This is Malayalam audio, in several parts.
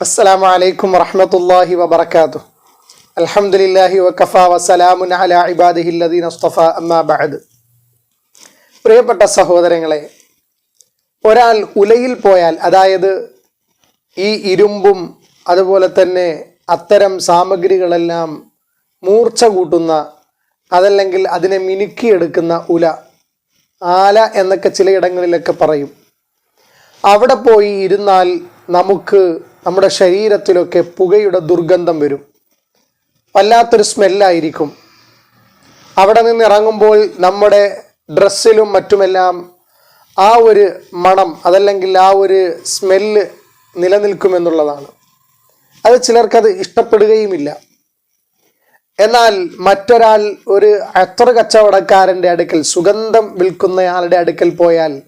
السلام عليكم ورحمة الله وبركاته الحمد لله وكفى وسلام على عباده الذين اصطفى أما بعد പ്രിയപ്പെട്ട സഹോദരങ്ങളെ ഒരാൾ ഉലയിൽ പോയാൽ അതായത് ഈ ഇരുമ്പും അതുപോലെ തന്നെ അത്തരം സാമഗ്രികളെല്ലാം മൂർച്ച കൂട്ടുന്ന അതല്ലെങ്കിൽ അതിനെ മിനുക്കിയെടുക്കുന്ന ഉല ആല എന്നൊക്കെ ചിലയിടങ്ങളിലൊക്കെ പറയും അവിടെ പോയി ഇരുന്നാൽ നമുക്ക് നമ്മുടെ ശരീരത്തിലൊക്കെ പുകയുടെ ദുർഗന്ധം വരും. വല്ലാത്തൊരു സ്മെല്ലായിരിക്കും. അവിടെ നിന്ന് ഇറങ്ങുമ്പോൾ നമ്മുടെ ഡ്രസ്സിലും മറ്റുമെല്ലാം ആ ഒരു മണം അതല്ലെങ്കിൽ ആ ഒരു സ്മെല്ല് നിലനിൽക്കുമെന്നുള്ളതാണ്. അത് ചിലർക്കത് ഇഷ്ടപ്പെടുകയുമില്ല. എന്നാൽ മറ്റൊരാൾ ഒരു അത്ര കച്ചവടക്കാരന്റെ അടുക്കൽ സുഗന്ധം വിൽക്കുന്നയാളുടെ അടുക്കൽ പോയാൽ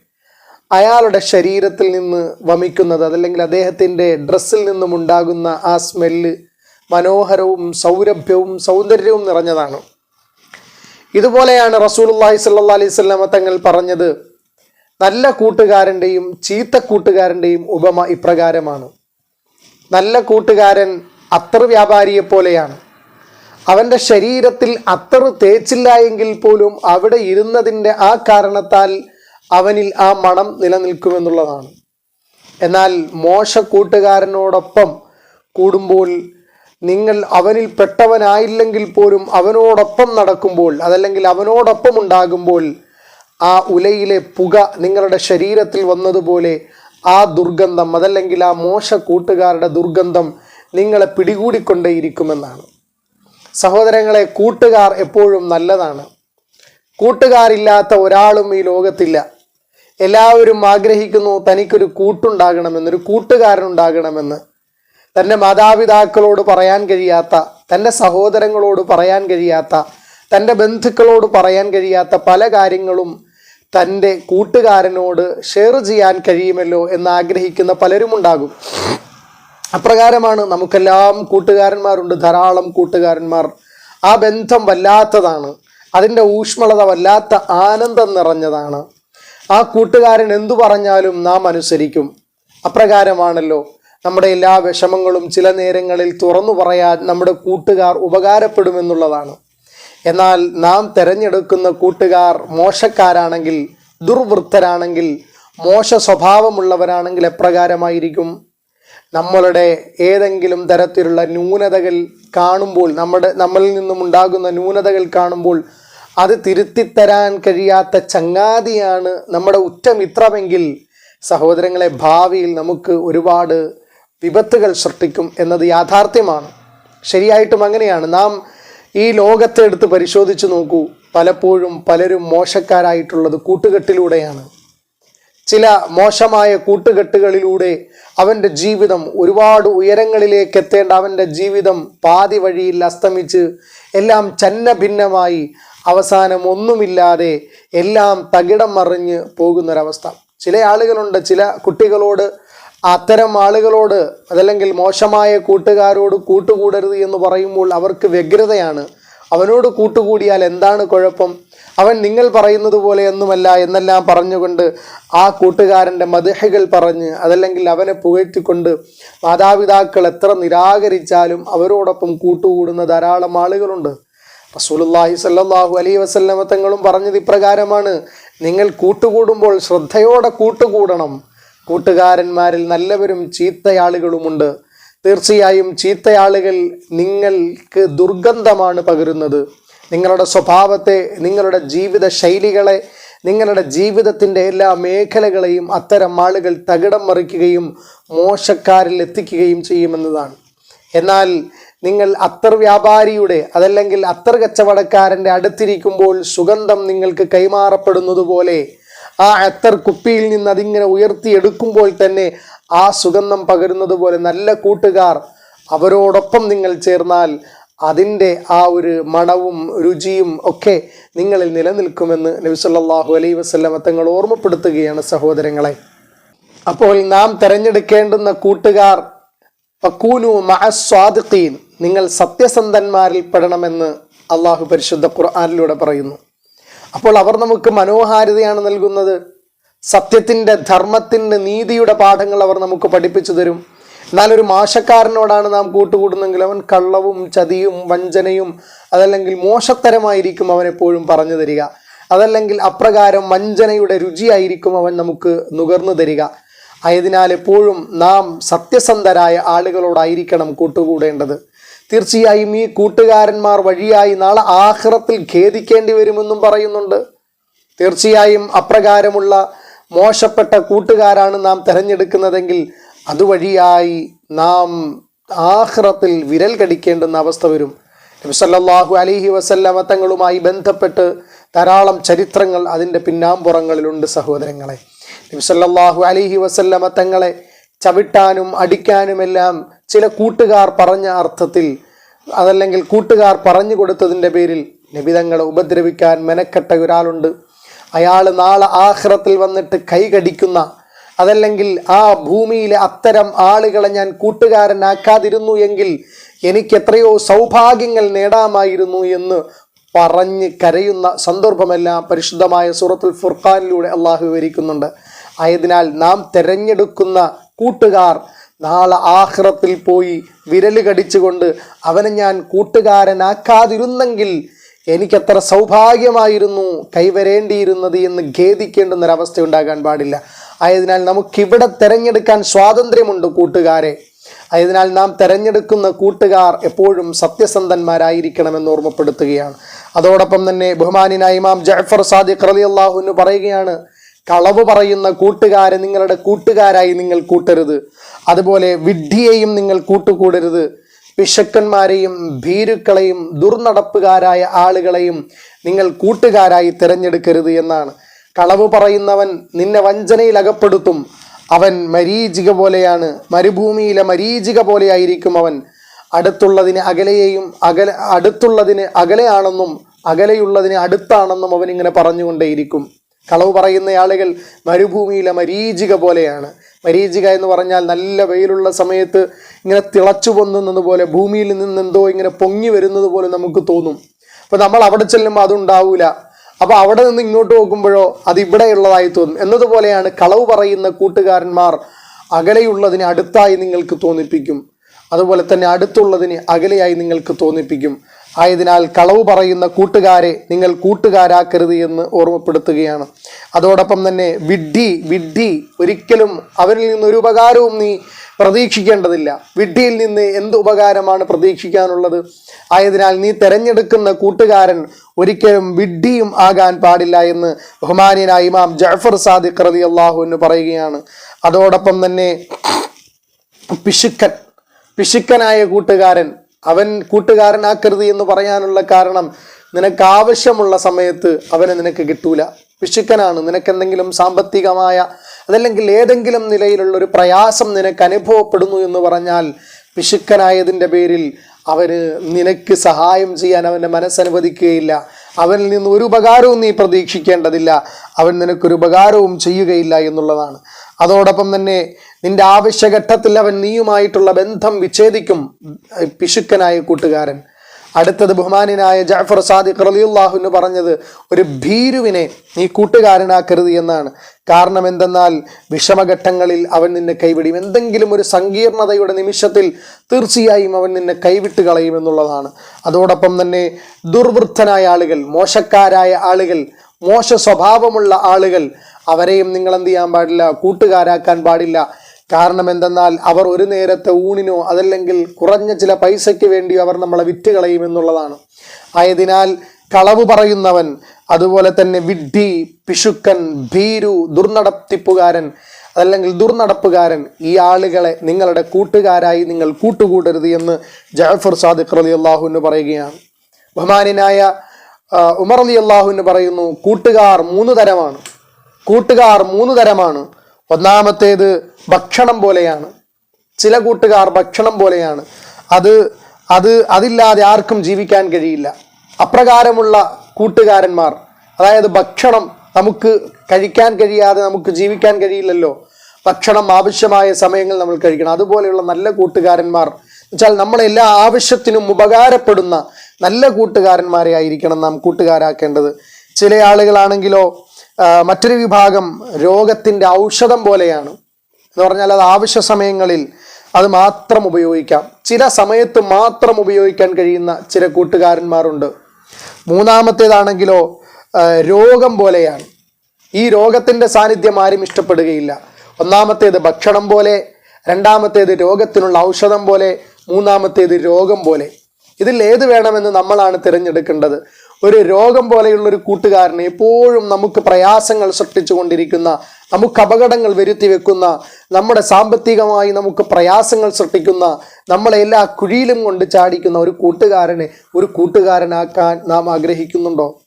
അയാളുടെ ശരീരത്തിൽ നിന്ന് വമിക്കുന്നത് അതല്ലെങ്കിൽ അദ്ദേഹത്തിന്റെ ഡ്രസ്സിൽ നിന്നും ഉണ്ടാകുന്ന ആ സ്മെല്ല് മനോഹരവും സൗരഭ്യവും സൗന്ദര്യവും നിറഞ്ഞതാണ്. ഇതുപോലെയാണ് റസൂലുള്ളാഹി സ്വല്ലല്ലാഹി അലൈഹി വസല്ലമ തങ്ങൾ പറഞ്ഞത് നല്ല കൂട്ടുകാരന്റെയും ചീത്ത കൂട്ടുകാരന്റെയും ഉപമ ഇപ്രകാരമാണ്. നല്ല കൂട്ടുകാരൻ അത്തർ വ്യാപാരിയെ പോലെയാണ്. അവന്റെ ശരീരത്തിൽ അത്തർ തേച്ചില്ല എങ്കിൽ പോലും അവിടെ ഇരുന്നതിന്റെ ആ കാരണത്താൽ അവനിൽ ആ മണം നിലനിൽക്കുമെന്നുള്ളതാണ്. എന്നാൽ മോശ കൂട്ടുകാരനോടൊപ്പം കൂടുമ്പോൾ നിങ്ങൾ അവനിൽ പെട്ടവനായില്ലെങ്കിൽ പോലും അവനോടൊപ്പം നടക്കുമ്പോൾ അതല്ലെങ്കിൽ അവനോടൊപ്പം ഉണ്ടാകുമ്പോൾ ആ ഉലയിലെ പുക നിങ്ങളുടെ ശരീരത്തിൽ വന്നതുപോലെ ആ ദുർഗന്ധം അതല്ലെങ്കിൽ ആ മോശ കൂട്ടുകാരുടെ ദുർഗന്ധം നിങ്ങളെ പിടികൂടിക്കൊണ്ടേയിരിക്കുമെന്നാണ്. സഹോദരങ്ങളെ കൂട്ടുകാർ എപ്പോഴും നല്ലതാണ്. കൂട്ടുകാരില്ലാത്ത ഒരാളും ഈ ലോകത്തില്ല. എല്ലാവരും ആഗ്രഹിക്കുന്നു തനിക്കൊരു കൂട്ടുണ്ടാകണമെന്ന് ഒരു കൂട്ടുകാരനുണ്ടാകണമെന്ന്. തന്റെ മാതാപിതാക്കളോട് പറയാൻ കഴിയാത്ത തന്റെ സഹോദരങ്ങളോട് പറയാൻ കഴിയാത്ത തന്റെ ബന്ധുക്കളോട് പറയാൻ കഴിയാത്ത പല കാര്യങ്ങളും തന്റെ കൂട്ടുകാരനോട് ഷെയർ ചെയ്യാൻ കഴിയുമല്ലോ എന്ന് ആഗ്രഹിക്കുന്ന പലരും ഉണ്ടാകും. അപ്രകാരമാണ് നമുക്കെല്ലാം കൂട്ടുകാരന്മാരുണ്ട് ധാരാളം കൂട്ടുകാരന്മാർ. ആ ബന്ധം വല്ലാത്തതാണ്. അതിന്റെ ഊഷ്മളത വല്ലാത്ത ആനന്ദം നിറഞ്ഞതാണ്. ആ കൂട്ടുകാരൻ എന്തു പറഞ്ഞാലും നാം അനുസരിക്കും. അപ്രകാരമാണല്ലോ. നമ്മുടെ എല്ലാ വിഷമങ്ങളും ചില നേരങ്ങളിൽ തുറന്നു പറയാൻ നമ്മുടെ കൂട്ടുകാർ ഉപകാരപ്പെടുമെന്നുള്ളതാണ്. എന്നാൽ നാം തിരഞ്ഞെടുക്കുന്ന കൂട്ടുകാർ മോശക്കാരാണെങ്കിൽ ദുർവൃത്തരാണെങ്കിൽ മോശ സ്വഭാവമുള്ളവരാണെങ്കിൽ എപ്രകാരമായിരിക്കും? നമ്മളുടെ ഏതെങ്കിലും തരത്തിലുള്ള ന്യൂനതകൾ കാണുമ്പോൾ നമ്മുടെ നമ്മളിൽ നിന്നും ഉണ്ടാകുന്ന ന്യൂനതകൾ കാണുമ്പോൾ അത് തിരുത്തിത്തരാൻ കഴിയാത്ത ചങ്ങാതിയാണ് നമ്മുടെ ഉറ്റമിത്രമെങ്കിൽ സഹോദരങ്ങളെ ഭാവിയിൽ നമുക്ക് ഒരുപാട് വിപത്തുകൾ സൃഷ്ടിക്കും എന്നത് യാഥാർത്ഥ്യമാണ്. ശരിയായിട്ടും അങ്ങനെയാണ്. നാം ഈ ലോകത്തെ എടുത്ത് പരിശോധിച്ച് നോക്കൂ. പലപ്പോഴും പലരും മോശക്കാരായിട്ടുള്ളത് കൂട്ടുകെട്ടിലൂടെയാണ്. ചില മോശമായ കൂട്ടുകെട്ടുകളിലൂടെ അവന്റെ ജീവിതം ഒരുപാട് ഉയരങ്ങളിലേക്ക് എത്തേണ്ട അവന്റെ ജീവിതം പാതി വഴിയിൽ അസ്തമിച്ച് എല്ലാം ചന്ന ഭിന്നമായി അവസാനം ഒന്നുമില്ലാതെ എല്ലാം തകിടം മറിഞ്ഞ് പോകുന്നൊരവസ്ഥ. ചില ആളുകളുണ്ട് ചില കുട്ടികളോട് അത്തരം ആളുകളോട് അതല്ലെങ്കിൽ മോശമായ കൂട്ടുകാരോട് കൂട്ടുകൂടരുത് എന്ന് പറയുമ്പോൾ അവർക്ക് വ്യഗ്രതയാണ്. അവനോട് കൂട്ടുകൂടിയാൽ എന്താണ് കുഴപ്പം? അവൻ നിങ്ങൾ പറയുന്നത് പോലെ ഒന്നുമല്ല എന്നെല്ലാം പറഞ്ഞുകൊണ്ട് ആ കൂട്ടുകാരന്റെ മതിഹകൾ പറഞ്ഞ് അതല്ലെങ്കിൽ അവനെ പുകഴ്ത്തിക്കൊണ്ട് മാതാപിതാക്കൾ എത്ര നിരാകരിച്ചാലും അവരോടൊപ്പം കൂട്ടുകൂടുന്ന ധാരാളം ആളുകളുണ്ട്. റസൂലുല്ലാഹി സല്ലാഹു അലൈ വസല്ലമ തങ്ങളും പറഞ്ഞത് ഇപ്രകാരമാണ്. നിങ്ങൾ കൂട്ടുകൂടുമ്പോൾ ശ്രദ്ധയോടെ കൂട്ടുകൂടണം. കൂട്ടുകാരന്മാരിൽ നല്ലവരും ചീത്തയാളുകളുമുണ്ട്. തീർച്ചയായും ചീത്തയാളുകൾ നിങ്ങൾക്ക് ദുർഗന്ധമാണ് പകരുന്നത്. നിങ്ങളുടെ സ്വഭാവത്തെ നിങ്ങളുടെ ജീവിത ശൈലികളെ നിങ്ങളുടെ ജീവിതത്തിന്റെ എല്ലാ മേഖലകളെയും അത്തരം ആളുകൾ തകിടം മറിക്കുകയും മോശക്കാരിൽ എത്തിക്കുകയും ചെയ്യുമെന്നതാണ്. എന്നാൽ നിങ്ങൾ അത്തർ വ്യാപാരിയുടെ അതല്ലെങ്കിൽ അത്തർ കച്ചവടക്കാരന്റെ അടുത്തിരിക്കുമ്പോൾ സുഗന്ധം നിങ്ങൾക്ക് കൈമാറപ്പെടുന്നത് പോലെ ആ അത്തർ കുപ്പിയിൽ നിന്ന് അതിങ്ങനെ ഉയർത്തിയെടുക്കുമ്പോൾ തന്നെ ആ സുഗന്ധം പകരുന്നത് പോലെ നല്ല കൂട്ടുകാർ അവരോടൊപ്പം നിങ്ങൾ ചേർന്നാൽ അതിന്റെ ആ ഒരു മണവും രുചിയും ഒക്കെ നിങ്ങളിൽ നിലനിൽക്കുമെന്ന് നബിസല്ലാഹു അലൈ വസ്ലമ തങ്ങൾ ഓർമ്മപ്പെടുത്തുകയാണ് സഹോദരങ്ങളെ. അപ്പോൾ നാം തിരഞ്ഞെടുക്കേണ്ടുന്ന കൂട്ടുകാർ പക്കൂനു മഅസ്വാദിഖീൻ നിങ്ങൾ സത്യസന്ധന്മാരിൽ പെടണമെന്ന് അള്ളാഹു പരിശുദ്ധ ഖുർആാനിലൂടെ പറയുന്നു. അപ്പോൾ അവർ നമുക്ക് മനോഹാരിതയാണ് നൽകുന്നത്. സത്യത്തിന്റെ ധർമ്മത്തിന്റെ നീതിയുടെ പാഠങ്ങൾ അവർ നമുക്ക് പഠിപ്പിച്ചു തരും. എന്നാൽ ഒരു മാഷക്കാരനോടാണ് നാം കൂട്ടുകൂടുന്നെങ്കിൽ അവൻ കള്ളവും ചതിയും വഞ്ചനയും അതല്ലെങ്കിൽ മോശത്തരമായിരിക്കും അവൻ എപ്പോഴും പറഞ്ഞു തരിക. അതല്ലെങ്കിൽ അപ്രകാരം വഞ്ചനയുടെ രുചിയായിരിക്കും അവൻ നമുക്ക് നുകർന്നു തരിക. ആയതിനാൽ എപ്പോഴും നാം സത്യസന്ധരായ ആളുകളോടായിരിക്കണം കൂട്ടുകൂടേണ്ടത്. തീർച്ചയായും ഈ കൂട്ടുകാരന്മാർ വഴിയായി നാളെ ആഹ്റത്തിൽ ഖേദിക്കേണ്ടി വരുമെന്നും പറയുന്നുണ്ട്. തീർച്ചയായും അപ്രകാരമുള്ള മോശപ്പെട്ട കൂട്ടുകാരാണ് നാം തിരഞ്ഞെടുക്കുന്നതെങ്കിൽ അതുവഴിയായി നാം ആഹ്റത്തിൽ വിരൽ കടിക്കേണ്ടുന്ന അവസ്ഥ വരും. നബിസല്ലാഹു അലൈഹി വസല്ലമ തങ്ങളുമായി ബന്ധപ്പെട്ട് ധാരാളം ചരിത്രങ്ങൾ അതിന്റെ പിന്നാമ്പുറങ്ങളിലുണ്ട് സഹോദരങ്ങളെ. നബിസല്ലാഹു അലൈഹി വസല്ലമ തങ്ങളെ ചവിട്ടാനും അടിക്കാനുമെല്ലാം ചില കൂട്ടുകാർ പറഞ്ഞ അർത്ഥത്തിൽ അതല്ലെങ്കിൽ കൂട്ടുകാർ പറഞ്ഞു കൊടുത്തതിന്റെ പേരിൽ നബിതങ്ങളെ ഉപദ്രവിക്കാൻ മെനക്കെട്ട ഒരാളുണ്ട്. അയാൾ നാളെ ആഹ്റത്തിൽ വന്നിട്ട് കൈകടിക്കുന്ന അതല്ലെങ്കിൽ ആ ഭൂമിയിലെ അത്തരം ആളുകളെ ഞാൻ കൂട്ടുകാരനാക്കാതിരുന്നു എങ്കിൽ എനിക്ക് എത്രയോ സൗഭാഗ്യങ്ങൾ നേടാമായിരുന്നു എന്ന് പറഞ്ഞ് കരയുന്ന സന്ദർഭമെല്ലാം പരിശുദ്ധമായ സൂറത്തുൽ ഫുർഖാനിലൂടെ അള്ളാഹു വിവരിക്കുന്നുണ്ട്. ആയതിനാൽ നാം തിരഞ്ഞെടുക്കുന്ന കൂട്ടുകാർ നാളെ ആഹ്റത്തിൽ പോയി വിരൽ കടിച്ചുകൊണ്ട് അവനെ ഞാൻ കൂട്ടുകാരനാക്കാതിരുന്നെങ്കിൽ എനിക്കത്ര സൗഭാഗ്യമായിരുന്നു കൈവരേണ്ടിയിരുന്നത് എന്ന് ഖേദിക്കേണ്ടുന്നൊരവസ്ഥ ഉണ്ടാകാൻ പാടില്ല. ആയതിനാൽ നമുക്കിവിടെ തിരഞ്ഞെടുക്കാൻ സ്വാതന്ത്ര്യമുണ്ട് കൂട്ടുകാരെ. ആയതിനാൽ നാം തിരഞ്ഞെടുക്കുന്ന കൂട്ടുകാർ എപ്പോഴും സത്യസന്ധന്മാരായിരിക്കണമെന്ന് ഓർമ്മപ്പെടുത്തുകയാണ്. അതോടൊപ്പം തന്നെ ബഹുമാനിനായി ഇമാം ജഫർ സാദിഖ് റലി അള്ളാഹുവിന് പറയുകയാണ് കളവ് പറയുന്ന കൂട്ടുകാരെ നിങ്ങളുടെ കൂട്ടുകാരായി നിങ്ങൾ കൂട്ടരുത്. അതുപോലെ വിഡ്ഢിയെയും നിങ്ങൾ കൂട്ടുകൂടരുത്. പിശക്കന്മാരെയും ഭീരുക്കളെയും ദുർനടപ്പുകാരായ ആളുകളെയും നിങ്ങൾ കൂട്ടുകാരായി തിരഞ്ഞെടുക്കരുത് എന്നാണ്. കളവ് പറയുന്നവൻ നിന്നെ വഞ്ചനയിൽ അകപ്പെടുത്തും. അവൻ മരീചിക പോലെയാണ്. മരുഭൂമിയിലെ മരീചിക പോലെയായിരിക്കും അവൻ. അടുത്തുള്ളതിന് അകലെയും അകല അടുത്തുള്ളതിന് അകലെയാണെന്നും അകലെയുള്ളതിന് അടുത്താണെന്നും അവൻ ഇങ്ങനെ പറഞ്ഞുകൊണ്ടേയിരിക്കും. കളവ് പറയുന്ന ആളുകൾ മരുഭൂമിയിലെ മരീചിക പോലെയാണ്. മരീചിക എന്ന് പറഞ്ഞാൽ നല്ല വെയിലുള്ള സമയത്ത് ഇങ്ങനെ തിളച്ചു പൊന്നുന്നത് പോലെ ഭൂമിയിൽ നിന്ന് എന്തോ ഇങ്ങനെ പൊങ്ങി വരുന്നത് പോലെ നമുക്ക് തോന്നും. അപ്പോൾ നമ്മൾ അവിടെ ചെല്ലുമ്പോൾ അതുണ്ടാവൂല. അപ്പോൾ അവിടെ നിന്ന് ഇങ്ങോട്ട് നോക്കുമ്പോഴോ അത് ഇവിടെയുള്ളതായി തോന്നും. എന്നതുപോലെയാണ് കളവ് പറയുന്ന കൂട്ടുകാരന്മാർ അകലെയുള്ളതിനെ അടുത്തായി നിങ്ങൾക്ക് തോന്നിപ്പിക്കും. അതുപോലെ തന്നെ അടുത്തുള്ളതിനെ അകലെയായി നിങ്ങൾക്ക് തോന്നിപ്പിക്കും. ആയതിനാൽ കളവ് പറയുന്ന കൂട്ടുകാരെ നിങ്ങൾ കൂട്ടുകാരാക്കരുത് എന്ന് ഓർമ്മപ്പെടുത്തുകയാണ്. അതോടൊപ്പം തന്നെ വിഡ്ഢി വിഡ്ഢി ഒരിക്കലും അവരിൽ നിന്ന് ഒരു ഉപകാരവും നീ പ്രതീക്ഷിക്കേണ്ടതില്ല. വിഡ്ഢിയിൽ നിന്ന് എന്ത് ഉപകാരമാണ് പ്രതീക്ഷിക്കാനുള്ളത്? ആയതിനാൽ നീ തെരഞ്ഞെടുക്കുന്ന കൂട്ടുകാരൻ ഒരിക്കലും വിഡ്ഢിയും ആകാൻ പാടില്ല എന്ന് ബഹുമാനിയനായ ഇമാം ജഫർ സാദിഖ് റതി അള്ളാഹു എന്ന് പറയുകയാണ്. അതോടൊപ്പം തന്നെ പിശുക്കൻ പിശുക്കനായ കൂട്ടുകാരൻ അവൻ കൂട്ടുകാരനാക്കരുത് എന്ന് പറയാനുള്ള കാരണം നിനക്ക് ആവശ്യമുള്ള സമയത്ത് അവനെ നിനക്ക് കിട്ടൂല. പിശുക്കനാണ് നിനക്ക് എന്തെങ്കിലും സാമ്പത്തികമായ അതല്ലെങ്കിൽ ഏതെങ്കിലും നിലയിലുള്ള ഒരു പ്രയാസം നിനക്ക് അനുഭവപ്പെടുന്നു എന്ന് പറഞ്ഞാൽ പിശുക്കനായതിന്റെ പേരിൽ അവന് നിനക്ക് സഹായം ചെയ്യാൻ അവന്റെ മനസ്സനുവദിക്കുകയില്ല. അവനിൽ നിന്ന് ഒരു ഉപകാരവും നീ പ്രതീക്ഷിക്കേണ്ടതില്ല. അവൻ നിനക്കൊരു ഉപകാരവും ചെയ്യുകയില്ല എന്നുള്ളതാണ്. അതോടൊപ്പം തന്നെ നിന്റെ ആവശ്യഘട്ടത്തിൽ അവൻ നീയുമായിട്ടുള്ള ബന്ധം വിച്ഛേദിക്കും പിശുക്കനായ കൂട്ടുകാരൻ. അടുത്തത് ബഹുമാനായ ജാഫർ സാദിഖ് റലിയുല്ലാഹുന്ന് പറഞ്ഞത് ഒരു ഭീരുവിനെ നീ കൂട്ടുകാരനാക്കരുത് എന്നാണ്. കാരണം എന്തെന്നാൽ വിഷമഘട്ടങ്ങളിൽ അവൻ നിന്നെ കൈവിടും എന്തെങ്കിലും ഒരു സങ്കീർണതയുടെ നിമിഷത്തിൽ തീർച്ചയായും അവൻ നിന്നെ കൈവിട്ട് കളയും എന്നുള്ളതാണ്. അതോടൊപ്പം തന്നെ ദുർവൃത്തനായ ആളുകൾ മോശക്കാരായ ആളുകൾ മോശ സ്വഭാവമുള്ള ആളുകൾ അവരെയും നിങ്ങൾ എന്ത് ചെയ്യാൻ പാടില്ല കൂട്ടുകാരാക്കാൻ പാടില്ല. കാരണം എന്തെന്നാൽ അവർ ഒരു നേരത്തെ ഊണിനോ അതല്ലെങ്കിൽ കുറഞ്ഞ ചില പൈസയ്ക്ക് വേണ്ടിയോ അവർ നമ്മളെ വിറ്റ് കളയും എന്നുള്ളതാണ്. ആയതിനാൽ കളവ് പറയുന്നവൻ അതുപോലെ തന്നെ വിഡ്ഢി പിശുക്കൻ ഭീരു ദുർനടത്തിപ്പുകാരൻ അതല്ലെങ്കിൽ ദുർനടപ്പുകാരൻ ഈ ആളുകളെ നിങ്ങളുടെ കൂട്ടുകാരായി നിങ്ങൾ കൂട്ടുകൂടരുത് എന്ന് ജാഫർ സാദിഖ് അലി അള്ളാഹുവിന് പറയുകയാണ്. ബഹുമാനായ ഉമർ അലി അള്ളാഹുവിന് പറയുന്നു കൂട്ടുകാർ മൂന്ന് തരമാണ്. കൂട്ടുകാർ മൂന്ന് തരമാണ്. ഒന്നാമത്തേത് ഭക്ഷണം പോലെയാണ്. ചില കൂട്ടുകാർ ഭക്ഷണം പോലെയാണ്. അത് അത് അതില്ലാതെ ആർക്കും ജീവിക്കാൻ കഴിയില്ല. അപ്രകാരമുള്ള കൂട്ടുകാരന്മാർ അതായത് ഭക്ഷണം നമുക്ക് കഴിക്കാൻ കഴിയാതെ നമുക്ക് ജീവിക്കാൻ കഴിയില്ലല്ലോ. ഭക്ഷണം ആവശ്യമായ സമയങ്ങൾ നമ്മൾ കഴിക്കണം. അതുപോലെയുള്ള നല്ല കൂട്ടുകാരന്മാർ. വെച്ചാൽ നമ്മളെ എല്ലാ ആവശ്യത്തിനും ഉപകാരപ്പെടുന്ന നല്ല കൂട്ടുകാരന്മാരെ ആയിരിക്കണം നാം കൂട്ടുകാരാക്കേണ്ടത്. ചില ആളുകളാണെങ്കിലോ മറ്റൊരു വിഭാഗം രോഗത്തിന്റെ ഔഷധം പോലെയാണ്. എന്ന് പറഞ്ഞാൽ അത് ആവശ്യ സമയങ്ങളിൽ അത് മാത്രം ഉപയോഗിക്കാം. ചില സമയത്ത് മാത്രം ഉപയോഗിക്കാൻ കഴിയുന്ന ചില കൂട്ടുകാരന്മാരുണ്ട്. മൂന്നാമത്തേതാണെങ്കിലോ രോഗം പോലെയാണ്. ഈ രോഗത്തിന്റെ സാന്നിധ്യം ആരും ഇഷ്ടപ്പെടുകയില്ല. ഒന്നാമത്തേത് ഭക്ഷണം പോലെ രണ്ടാമത്തേത് രോഗത്തിനുള്ള ഔഷധം പോലെ മൂന്നാമത്തേത് രോഗം പോലെ. ഇതിൽ ഏത് വേണമെന്ന് നമ്മളാണ് തിരഞ്ഞെടുക്കേണ്ടത്? ഒരു രോഗം പോലെയുള്ള ഒരു കൂട്ടുകാരനെ എപ്പോഴും നമുക്ക് പ്രയാസങ്ങൾ സൃഷ്ടിച്ചു കൊണ്ടിരിക്കുന്ന നമുക്ക് അപകടങ്ങൾ വരുത്തി വെക്കുന്ന നമ്മുടെ സാമ്പത്തികമായി നമുക്ക് പ്രയാസങ്ങൾ സൃഷ്ടിക്കുന്ന നമ്മളെ എല്ലാ കുഴിയിലും കൊണ്ട് ചാടിക്കുന്ന ഒരു കൂട്ടുകാരനെ ഒരു കൂട്ടുകാരനാക്കാൻ നാം ആഗ്രഹിക്കുന്നുണ്ടോ?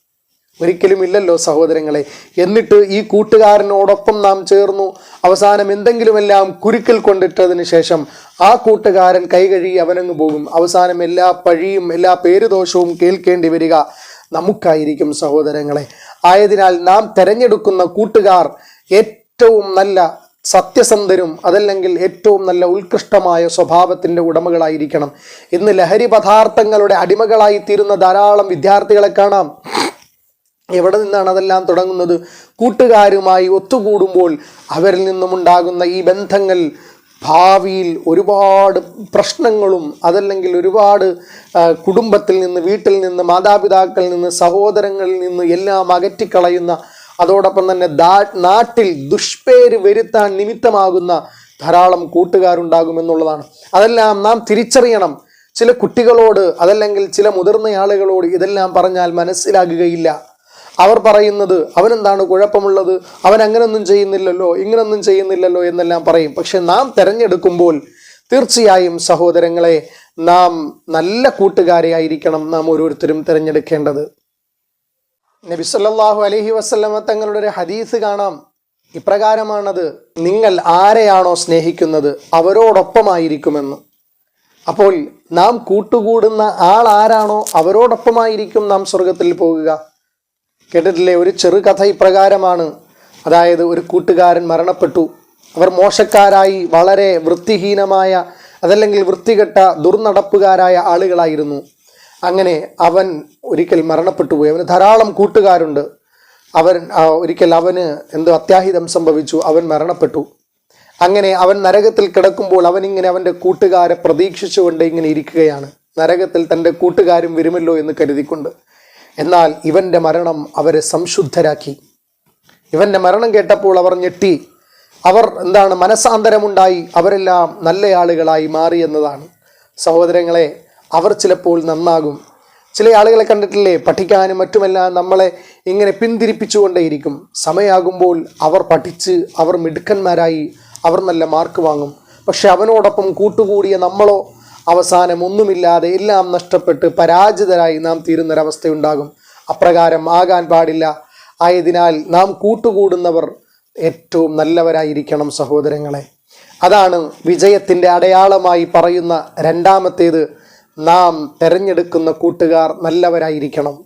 ഒരിക്കലും ഇല്ലല്ലോ സഹോദരങ്ങളെ. എന്നിട്ട് ഈ കൂട്ടുകാരനോടൊപ്പം നാം ചേർന്നു. അവസാനം എന്തെങ്കിലുമെല്ലാം കുരുക്കൽ കൊണ്ടിട്ടതിന് ശേഷം ആ കൂട്ടുകാരൻ കൈകഴുകി അവനങ്ങ് പോകും. അവസാനം എല്ലാ പഴിയും എല്ലാ പേരുദോഷവും കേൾക്കേണ്ടി വരിക. നമുക്കായിരിക്കും സഹോദരങ്ങളെ. ആയതിനാൽ നാം തെരഞ്ഞെടുക്കുന്ന കൂട്ടുകാർ ഏറ്റവും നല്ല സത്യസന്ധരും അതല്ലെങ്കിൽ ഏറ്റവും നല്ല ഉത്കൃഷ്ടമായ സ്വഭാവത്തിന്റെ ഉടമകളായിരിക്കണം. ഇന്ന് ലഹരി പദാർത്ഥങ്ങളുടെ അടിമകളായി തീരുന്ന ധാരാളം വിദ്യാർത്ഥികളെ കാണാം. എവിടെ നിന്നാണ് അതെല്ലാം തുടങ്ങുന്നത്? കൂട്ടുകാരുമായി ഒത്തുകൂടുമ്പോൾ അവരിൽ നിന്നുമുണ്ടാകുന്ന ഈ ബന്ധങ്ങൾ ഭാവിയിൽ ഒരുപാട് പ്രശ്നങ്ങളും അതല്ലെങ്കിൽ ഒരുപാട് കുടുംബത്തിൽ നിന്ന് വീട്ടിൽ നിന്ന് മാതാപിതാക്കളിൽ നിന്ന് സഹോദരങ്ങളിൽ നിന്ന് എല്ലാം അകറ്റിക്കളയുന്ന അതോടൊപ്പം തന്നെ നാട്ടിൽ ദുഷ്പേര് വരുത്താൻ നിമിത്തമാകുന്ന ധാരാളം കൂട്ടുകാരുണ്ടാകുമെന്നുള്ളതാണ്. അതെല്ലാം നാം തിരിച്ചറിയണം. ചില കുട്ടികളോട് അതല്ലെങ്കിൽ ചില മുതിർന്ന ആളുകളോട് ഇതെല്ലാം പറഞ്ഞാൽ മനസ്സിലാകുകയില്ല. അവർ പറയുന്നത് അവനെന്താണ് കുഴപ്പമുള്ളത്? അവൻ അങ്ങനൊന്നും ചെയ്യുന്നില്ലല്ലോ ഇങ്ങനൊന്നും ചെയ്യുന്നില്ലല്ലോ എന്നെല്ലാം പറയും. പക്ഷെ നാം തിരഞ്ഞെടുക്കുമ്പോൾ തീർച്ചയായും സഹോദരങ്ങളെ നാം നല്ല കൂട്ടുകാരെ ആയിരിക്കണം നാം ഓരോരുത്തരും തിരഞ്ഞെടുക്കേണ്ടത്. നബി സല്ലല്ലാഹു അലൈഹി വസല്ലമ തങ്ങളുടെ ഒരു ഹദീസ് കാണാം. ഇപ്രകാരമാണത് നിങ്ങൾ ആരെയാണോ സ്നേഹിക്കുന്നത് അവരോടൊപ്പമായിരിക്കുമെന്ന്. അപ്പോൾ നാം കൂട്ടുകൂടുന്ന ആൾ ആരാണോ അവരോടൊപ്പമായിരിക്കും നാം സ്വർഗത്തിൽ പോകുക? കേട്ടിട്ടില്ലേ? ഒരു ചെറുകഥ ഇപ്രകാരമാണ്. അതായത് ഒരു കൂട്ടുകാരൻ മരണപ്പെട്ടു. അവർ മോശക്കാരായി വളരെ വൃത്തിഹീനമായ അതല്ലെങ്കിൽ വൃത്തികെട്ട ദുർനടപ്പുകാരായ ആളുകളായിരുന്നു. അങ്ങനെ അവൻ ഒരിക്കൽ മരണപ്പെട്ടു പോയി. അവന് ധാരാളം കൂട്ടുകാരുണ്ട്. അവൻ ഒരിക്കൽ അവന് എന്തോ അത്യാഹിതം സംഭവിച്ചു. അവൻ മരണപ്പെട്ടു. അങ്ങനെ അവൻ നരകത്തിൽ കിടക്കുമ്പോൾ അവൻ ഇങ്ങനെ അവന്റെ കൂട്ടുകാരെ പ്രതീക്ഷിച്ചുകൊണ്ട് ഇങ്ങനെ ഇരിക്കുകയാണ്. നരകത്തിൽ തന്റെ കൂട്ടുകാരും വരുമല്ലോ എന്ന് കരുതിക്കൊണ്ട്. എന്നാൽ ഇവന്റെ മരണം അവരെ സംശുദ്ധരാക്കി. ഇവന്റെ മരണം കേട്ടപ്പോൾ അവർ ഞെട്ടി. അവർ എന്താണ് മനസാന്തരമുണ്ടായി. അവരെല്ലാം നല്ല ആളുകളായി മാറി എന്നതാണ്. സഹോദരങ്ങളെ അവർ ചിലപ്പോൾ നന്നാകും. ചില ആളുകളെ കണ്ടിട്ടില്ലേ? പഠിക്കാനും മറ്റുമെല്ലാം നമ്മളെ ഇങ്ങനെ പിന്തിരിപ്പിച്ചുകൊണ്ടേയിരിക്കും. സമയമാകുമ്പോൾ അവർ പഠിച്ച് അവർ മിടുക്കന്മാരായി അവർ നല്ല മാർക്ക് വാങ്ങും. പക്ഷെ അവനോടൊപ്പം കൂട്ടുകൂടിയ നമ്മളോ അവസാനം ഒന്നുമില്ലാതെ എല്ലാം നഷ്ടപ്പെട്ട് പരാജിതരായി നാം തീരുന്നൊരവസ്ഥയുണ്ടാകും. അപ്രകാരം ആകാൻ പാടില്ല. ആയതിനാൽ നാം കൂട്ടുകൂടുന്നവർ ഏറ്റവും നല്ലവരായിരിക്കണം സഹോദരങ്ങളെ. അതാണ് വിജയത്തിന്റെ അടയാളമായി പറയുന്ന രണ്ടാമത്തേത്. നാം തിരഞ്ഞെടുക്കുന്ന കൂട്ടുകാർ നല്ലവരായിരിക്കണം.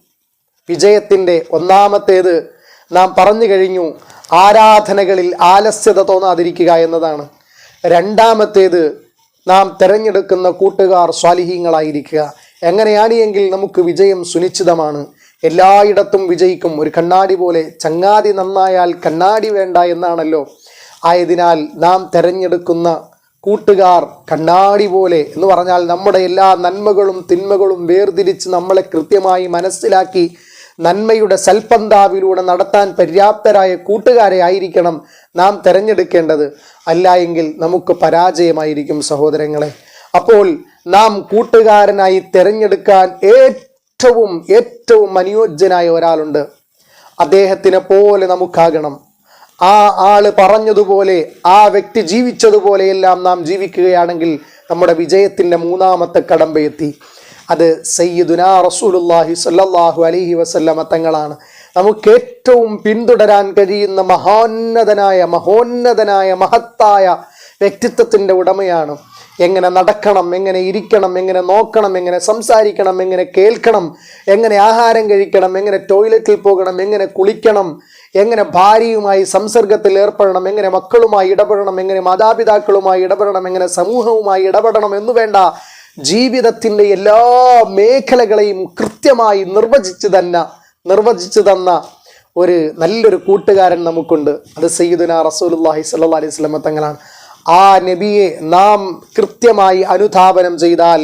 വിജയത്തിന്റെ ഒന്നാമത്തേത്. നാം പറഞ്ഞു കഴിഞ്ഞു ആരാധനകളിൽ ആലസ്യത തോന്നാതിരിക്കുക എന്നതാണ്. രണ്ടാമത്തേത് നാം തിരഞ്ഞെടുക്കുന്ന കൂട്ടുകാർ സ്വാലിഹീങ്ങളായിരിക്കുക. എങ്ങനെയാണ് എങ്കിൽ നമുക്ക് വിജയം സുനിശ്ചിതമാണ്. എല്ലായിടത്തും വിജയിക്കും. ഒരു കണ്ണാടി പോലെ ചങ്ങാതി നന്നായാൽ കണ്ണാടി വേണ്ട എന്നാണല്ലോ. ആയതിനാൽ നാം തിരഞ്ഞെടുക്കുന്ന കൂട്ടുകാർ കണ്ണാടി പോലെ എന്ന് പറഞ്ഞാൽ നമ്മുടെ എല്ലാ നന്മകളും തിന്മകളും വേർതിരിച്ച് നമ്മളെ കൃത്യമായി മനസ്സിലാക്കി നന്മയുടെ സൽപന്താവിലൂടെ നടത്താൻ പര്യാപ്തരായ കൂട്ടുകാരെ ആയിരിക്കണം നാം തിരഞ്ഞെടുക്കേണ്ടത്. അല്ല എങ്കിൽ നമുക്ക് പരാജയമായിരിക്കും സഹോദരങ്ങളെ. അപ്പോൾ നാം കൂട്ടുകാരനായി തിരഞ്ഞെടുക്കാൻ ഏറ്റവും ഏറ്റവും അനുയോജ്യനായ ഒരാളുണ്ട്. അദ്ദേഹത്തിനെ പോലെ നമുക്കാകണം. ആ ആൾ പറഞ്ഞതുപോലെ ആ വ്യക്തി ജീവിച്ചതുപോലെയെല്ലാം നാം ജീവിക്കുകയാണെങ്കിൽ നമ്മുടെ വിജയത്തിന്റെ മൂന്നാമത്തെ കടമ്പയെത്തി. അത് സയ്യിദുനാ റസൂലുല്ലാഹി സല്ലാഹു അലഹി വസല്ലമ തങ്ങളാണ്. നമുക്ക് ഏറ്റവും പിന്തുടരാൻ കഴിയുന്ന മഹോന്നതനായ മഹോന്നതനായ മഹത്തായ വ്യക്തിത്വത്തിന്റെ ഉടമയാണ്. എങ്ങനെ നടക്കണം എങ്ങനെ ഇരിക്കണം എങ്ങനെ നോക്കണം എങ്ങനെ സംസാരിക്കണം എങ്ങനെ കേൾക്കണം എങ്ങനെ ആഹാരം കഴിക്കണം എങ്ങനെ ടോയ്ലറ്റിൽ പോകണം എങ്ങനെ കുളിക്കണം എങ്ങനെ ഭാര്യയുമായി സംസർഗത്തിൽ ഏർപ്പെടണം എങ്ങനെ മക്കളുമായി ഇടപെടണം എങ്ങനെ മാതാപിതാക്കളുമായി ഇടപെടണം എങ്ങനെ സമൂഹവുമായി ഇടപെടണം എന്നു വേണ്ട ജീവിതത്തിന്റെ എല്ലാ മേഖലകളെയും കൃത്യമായി നിർവചിച്ച് തന്നെ നിർവചിച്ചു തന്ന ഒരു നല്ലൊരു കൂട്ടുകാരൻ നമുക്കുണ്ട്. അത് സയ്യിദുന റസൂലുള്ളാഹി സ്വല്ലല്ലാഹി അലൈഹി വസല്ലമ തങ്ങളാണ്. ആ നബിയെ നാം കൃത്യമായി അനുധാപനം ചെയ്താൽ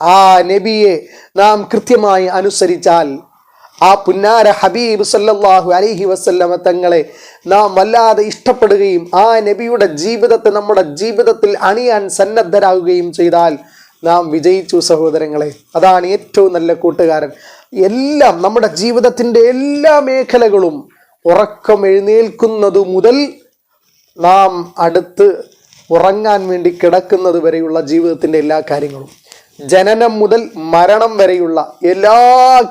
ആ നബിയെ നാം കൃത്യമായി അനുസരിച്ചാൽ ആ പുന്നാര ഹബീബ് സല്ലല്ലാഹു അലൈഹി വസല്ലമ തങ്ങളെ നാം വല്ലാതെ ഇഷ്ടപ്പെടുകയും ആ നബിയുടെ ജീവിതത്തെ നമ്മുടെ ജീവിതത്തിൽ അണിയാൻ സന്നദ്ധരാകുകയും ചെയ്താൽ നാം വിജയിച്ചു സഹോദരങ്ങളെ. അതാണ് ഏറ്റവും നല്ല കൂട്ടുകാരൻ. എല്ലാം നമ്മുടെ ജീവിതത്തിന്റെ എല്ലാ മേഖലകളും ഉറക്കം എഴുന്നേൽക്കുന്നത് മുതൽ നാം അടുത്ത് ഉറങ്ങാൻ വേണ്ടി കിടക്കുന്നത് വരെയുള്ള ജീവിതത്തിന്റെ എല്ലാ കാര്യങ്ങളും. ജനനം മുതൽ മരണം വരെയുള്ള എല്ലാ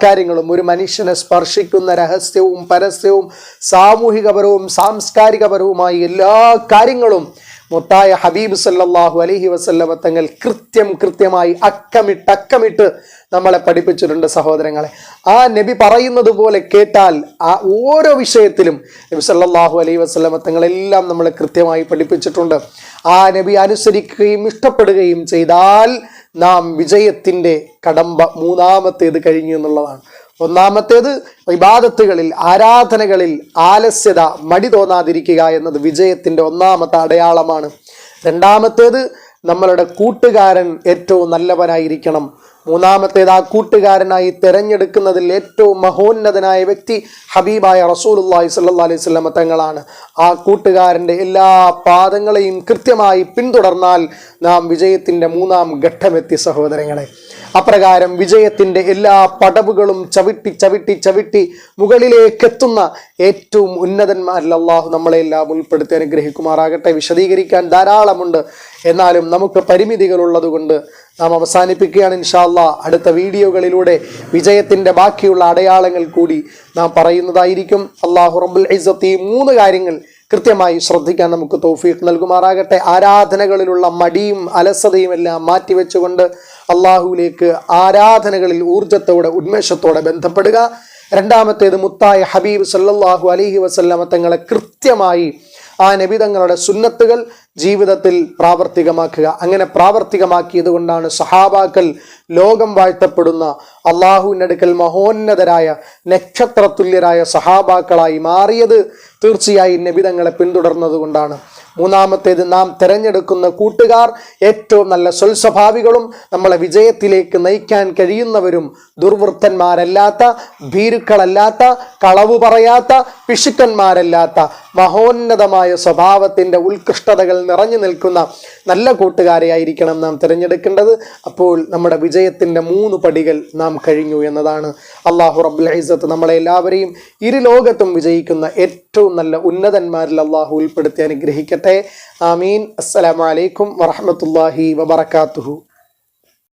കാര്യങ്ങളും ഒരു മനുഷ്യനെ സ്പർശിക്കുന്ന രഹസ്യവും പരസ്യവും സാമൂഹികപരവും സാംസ്കാരികപരവുമായ എല്ലാ കാര്യങ്ങളും മുത്തായ ഹബീബ് സല്ലാഹു അലഹി വസല്ലമ തങ്ങൾ കൃത്യം കൃത്യമായി അക്കമിട്ട് അക്കമിട്ട് നമ്മളെ പഠിപ്പിച്ചിട്ടുണ്ട് സഹോദരങ്ങളെ. ആ നബി പറയുന്നത് പോലെ കേട്ടാൽ ആ ഓരോ വിഷയത്തിലും നബി സല്ലാഹു അലൈഹി വസല്ലമ തങ്ങളെല്ലാം നമ്മളെ കൃത്യമായി പഠിപ്പിച്ചിട്ടുണ്ട്. ആ നബി അനുസരിക്കുകയും ഇഷ്ടപ്പെടുകയും ചെയ്താൽ നാം വിജയത്തിന്റെ കടമ്പ മൂന്നാമത്തേത് കഴിഞ്ഞു എന്നുള്ളതാണ്. ഒന്നാമത്തേത് വിവാദത്തുകളിൽ ആരാധനകളിൽ ആലസ്യത മടി തോന്നാതിരിക്കുക എന്നത് വിജയത്തിന്റെ ഒന്നാമത്തെ അടയാളമാണ്. രണ്ടാമത്തേത് നമ്മളുടെ കൂട്ടുകാരൻ ഏറ്റവും നല്ലവനായിരിക്കണം. മൂന്നാമത്തേത് ആ കൂട്ടുകാരനായി തിരഞ്ഞെടുക്കുന്നതിൽ ഏറ്റവും മഹോന്നതനായ വ്യക്തി ഹബീബായ റസൂലുള്ളാഹി സല്ലാ അലൈഹി വസല്ലമ തങ്ങളാണ്. ആ കൂട്ടുകാരന്റെ എല്ലാ പാദങ്ങളെയും കൃത്യമായി പിന്തുടർന്നാൽ നാം വിജയത്തിന്റെ മൂന്നാം ഘട്ടമെത്തി സഹോദരങ്ങളെ. അപ്രകാരം വിജയത്തിന്റെ എല്ലാ പടവുകളും ചവിട്ടി ചവിട്ടി ചവിട്ടി മുകളിലേക്കെത്തുന്ന ഏറ്റവും ഉന്നതന്മാരിൽ അള്ളാഹു നമ്മളെല്ലാം ഉൾപ്പെടുത്തി അനുഗ്രഹിക്കുമാറാകട്ടെ. വിശദീകരിക്കാൻ ധാരാളമുണ്ട്. എന്നാലും നമുക്ക് പരിമിതികളുള്ളത് കൊണ്ട് നാം അവസാനിപ്പിക്കുകയാണ് ഇൻഷാല്ല അടുത്ത വീഡിയോകളിലൂടെ വിജയത്തിന്റെ ബാക്കിയുള്ള അടയാളങ്ങൾ കൂടി നാം പറയുന്നതായിരിക്കും. അള്ളാഹു റബുൽ ഇസ്സത്ത് ഈ മൂന്ന് കാര്യങ്ങൾ കൃത്യമായി ശ്രദ്ധിക്കാൻ നമുക്ക് തൗഫീഖ് നൽകുമാറാകട്ടെ. ആരാധനകളിലുള്ള മടിയും അലസതയും എല്ലാം മാറ്റിവെച്ചുകൊണ്ട് അള്ളാഹുവിലേക്ക് ആരാധനകളിൽ ഊർജത്തോടെ ഉന്മേഷത്തോടെ ബന്ധപ്പെടുക. രണ്ടാമത്തേത് മുത്തായ ഹബീബ് സല്ലാഹു അലഹി വസല്ലമ തങ്ങളെ കൃത്യമായി ആ നബി തങ്ങളുടെ സുന്നത്തുകൾ ജീവിതത്തിൽ പ്രാവർത്തികമാക്കുക. അങ്ങനെ പ്രാവർത്തികമാക്കിയത് കൊണ്ടാണ് സഹാബാക്കൾ ലോകം വാഴ്ത്തപ്പെടുന്ന അള്ളാഹുവിനടുക്കൽ മഹോന്നതരായ നക്ഷത്രതുല്യരായ സഹാബാക്കളായി മാറിയത് തീർച്ചയായും നബിതങ്ങളെ പിന്തുടർന്നത് കൊണ്ടാണ് മൂന്നാമത്തേത് നാം തിരഞ്ഞെടുക്കുന്ന കൂട്ടുകാർ ഏറ്റവും നല്ല സ്വൽസ്വഭാവികളും നമ്മളെ വിജയത്തിലേക്ക് നയിക്കാൻ കഴിയുന്നവരും ദുർവൃത്തന്മാരല്ലാത്ത ഭീരുക്കളല്ലാത്ത കളവ് പറയാത്ത പിശുക്കന്മാരല്ലാത്ത മഹോന്നതമായ സ്വഭാവത്തിന്റെ ഉത്കൃഷ്ടതകൾ നിറഞ്ഞു നിൽക്കുന്ന നല്ല കൂട്ടുകാരെയായിരിക്കണം നാം തിരഞ്ഞെടുക്കേണ്ടത്. അപ്പോൾ നമ്മുടെ വിജയത്തിന്റെ മൂന്ന് പടികൾ നാം കഴിഞ്ഞു എന്നതാണ്. അള്ളാഹു റബ്ബുൽ ഐസത്ത് നമ്മളെ എല്ലാവരെയും ഇരു ലോകത്തും വിജയിക്കുന്ന ഏറ്റവും നല്ല ഉന്നതന്മാരിൽ അള്ളാഹു ഉൾപ്പെടുത്തി അനുഗ്രഹിക്കട്ടെ. ആമീൻ. അസ്സലാമലൈക്കും വറഹമത്തല്ലാഹി വബർക്കാത്തുഹു